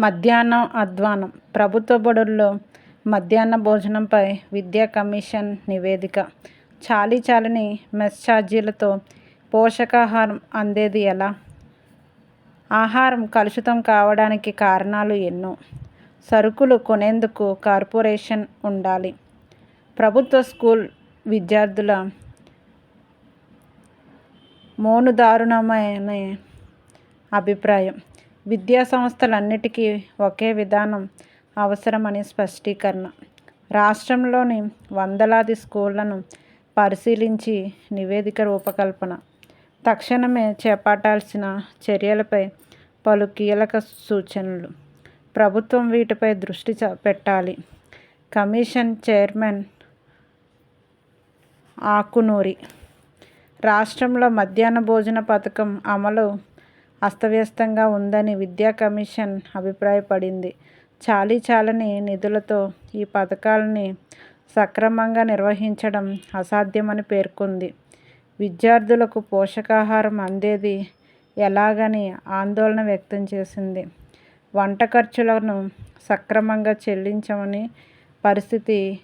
మధ్యాహ్నం అధ్వానం. ప్రభుత్వ బడుల్లో మధ్యాహ్న భోజనంపై విద్యా కమిషన్ నివేదిక. చాలీ చాలని మెస్ ఛార్జీలతో పోషకాహారం అందేది ఎలా? ఆహారం కలుషితం కావడానికి కారణాలు ఎన్నో? సరుకులు కొనేందుకు కార్పొరేషన్ ఉండాలి. ప్రభుత్వ స్కూల్ విద్యార్థుల మోనుదారుణమైన అభిప్రాయం. విద్యా సంస్థలన్నిటికీ ఒకే విధానం అవసరమని స్పష్టీకరణ. రాష్ట్రంలోని వందలాది స్కూళ్ళను పరిశీలించి నివేదిక రూపకల్పన. తక్షణమే చేపట్టాల్సిన చర్యలపై పలు కీలక సూచనలు. ప్రభుత్వం వీటిపై దృష్టి పెట్టాలి. Commission chairman Akunuri. రాష్ట్రంలో మధ్యాహ్న భోజన పథకం అమలు అస్తవ్యస్తంగా ఉందని విద్యా కమిషన్ అభిప్రాయపడింది. చాలీ చాలని నిధులతో ఈ పథకాలని సక్రమంగా నిర్వహించడం అసాధ్యమని పేర్కొంది. విద్యార్థులకు పోషకాహారం అందేది ఎలాగని ఆందోళన వ్యక్తం చేసింది. వంట ఖర్చులను సక్రమంగా చెల్లించమని పరిస్థితి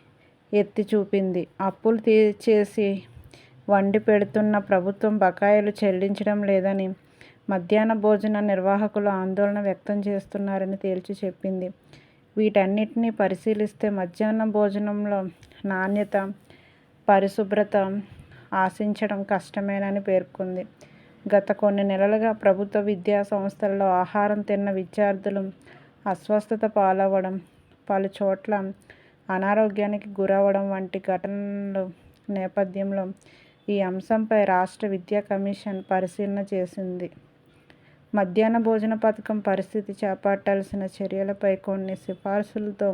ఎత్తి చూపింది అప్పులు తీర్చేసి వండి పెడుతున్న ప్రభుత్వం బకాయిలు చెల్లించడం లేదని మధ్యాహ్న భోజన నిర్వాహకులు ఆందోళన వ్యక్తం చేస్తున్నారని తేల్చి చెప్పింది. వీటన్నిటిని పరిశీలిస్తే మధ్యాహ్న భోజనంలో నాణ్యత పరిశుభ్రత ఆశించడం కష్టమేనని పేర్కొంది. గత కొన్ని నెలలుగా ప్రభుత్వ విద్యా సంస్థల్లో ఆహారం తిన్న విద్యార్థులు అస్వస్థత పాలవ్వడం పలు చోట్ల అనారోగ్యానికి గురవడం వంటి ఘటనలు నేపథ్యంలో ఈ అంశంపై రాష్ట్ర విద్యా కమిషన్ పరిశీలన చేసింది. మధ్యాహ్న భోజన పథకం పరిస్థితి చేపట్టాల్సిన చర్యలపై కొన్ని సిఫార్సులతో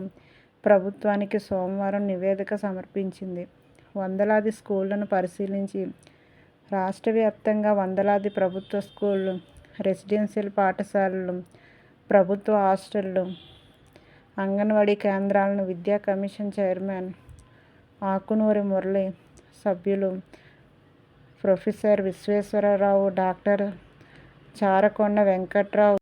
ప్రభుత్వానికి సోమవారం నివేదిక సమర్పించింది. వందలాది స్కూళ్ళను పరిశీలించి రాష్ట్ర వ్యాప్తంగా వందలాది ప్రభుత్వ స్కూళ్ళు రెసిడెన్షియల్ పాఠశాలలు ప్రభుత్వ హాస్టళ్ళు అంగన్వాడీ కేంద్రాలను విద్యా కమిషన్ చైర్మన్ ఆకునూరి మురళి సభ్యులు ప్రొఫెసర్ విశ్వేశ్వరరావు డాక్టర్ చారకొండ వెంకట్రావు